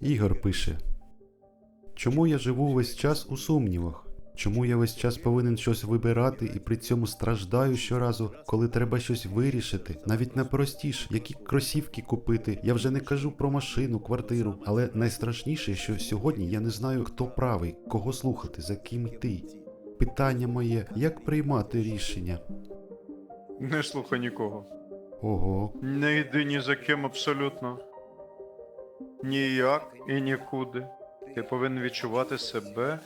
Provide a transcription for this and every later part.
Ігор пише: Чому я живу весь час у сумнівах? Чому я весь час повинен щось вибирати і при цьому страждаю щоразу, коли треба щось вирішити, навіть найпростіше, які кросівки купити. Я вже не кажу про машину, квартиру, але найстрашніше, що сьогодні я не знаю, хто правий, кого слухати, за ким йти. Питання моє, як приймати рішення? Не слухай нікого. Ого, Не йди ні за ким абсолютно. Ніяк і нікуди. Ти повинен відчувати себе,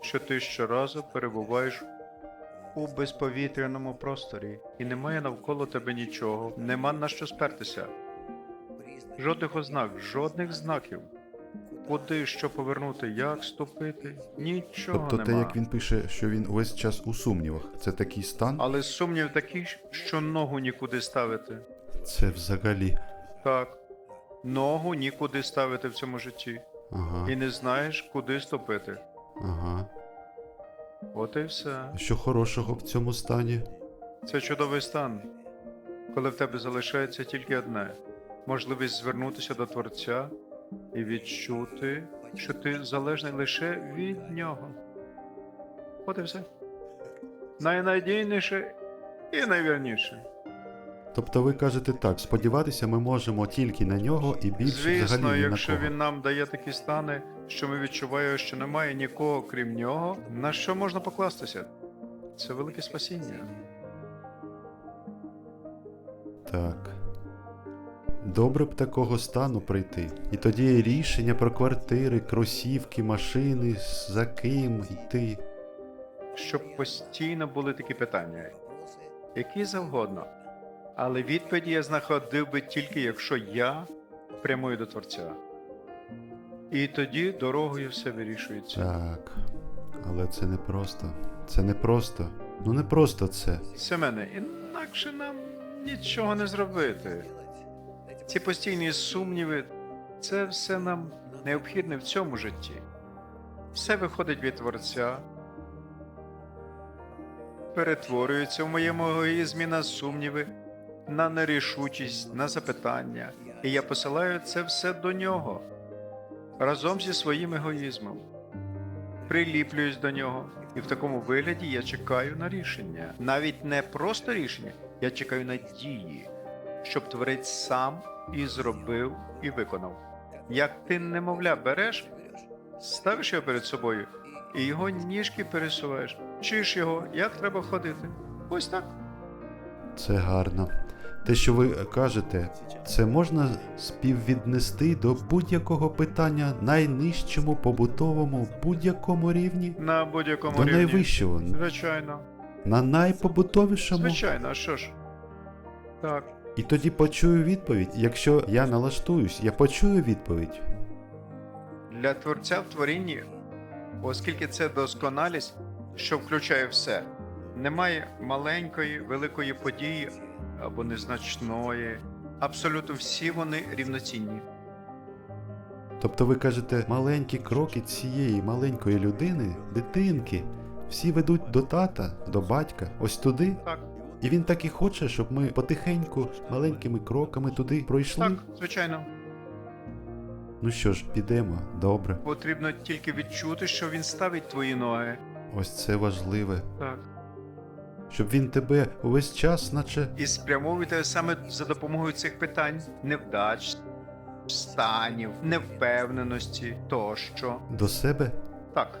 що ти щоразу перебуваєш у безповітряному просторі, і немає навколо тебе нічого, нема на що спертися. Жодних ознак, жодних знаків. Куди що повернути, як ступити? Нічого тобто те, як він пише, що він увесь час у сумнівах, це такий стан? Але сумнів такий, що ногу нікуди ставити. Це взагалі. Так. Ногу нікуди ставити в цьому житті. Ага, І не знаєш, куди ступити. ага. От і все. Що хорошого в цьому стані? Це чудовий стан, коли в тебе залишається тільки одне можливість звернутися до Творця і відчути, що ти залежний лише від нього. От і все. Найнадійніше і найвірніше. Тобто ви кажете так, сподіватися ми можемо тільки на нього і більше Звісно, взагалі ні якщо на кого. він нам дає такі стани, що ми відчуваємо, що немає нікого крім нього, на що можна покластися? Це велике спасіння. Так. Добре б такого стану прийти. І тоді рішення про квартири, кросівки, машини, за ким йти. Щоб постійно були такі питання, які завгодно. Але відповіді я знаходив би тільки якщо я прямую до Творця. І тоді дорогою все вирішується. Так. Але це не просто. Це не просто. Ну не просто це. Семене, інакше нам нічого не зробити. Ці постійні сумніви, це все нам необхідне в цьому житті. Все виходить від Творця, перетворюється в моєму егоїзмі на сумніви, на нерішучість, на запитання. І я посилаю це все до нього разом зі своїм егоїзмом. Приліплююсь до нього, і в такому вигляді я чекаю на рішення. Навіть не просто рішення, я чекаю на дії, щоб творець сам і зробив, і виконав. Як ти немовля береш, ставиш його перед собою, і його ніжки пересуваєш, вчиш його, як треба ходити. Ось так. Це гарно. Те, що ви кажете, це можна співвіднести до будь-якого питання найнижчому побутовому будь-якому рівні, На будь-якому до рівні. найвищого, Звичайно. на найпобутовішому. Звичайно, а що ж? Так. І тоді почую відповідь. Якщо я налаштуюсь, я почую відповідь. Для творця в творінні, оскільки це досконалість, що включає все, немає маленької, великої події або незначної. Абсолютно всі вони рівноцінні. Тобто ви кажете, маленькі кроки цієї маленької людини, дитинки, всі ведуть до тата, до батька, ось туди. Так, І він так і хоче, щоб ми потихеньку, маленькими кроками туди пройшли. так, звичайно. Ну що ж, підемо, добре. Потрібно тільки відчути, що він ставить твої ноги. Ось це важливе. Так. Щоб він тебе увесь час, наче. І спрямовуйте саме за допомогою цих питань невдач, станів, невпевненості тощо. До себе? Так.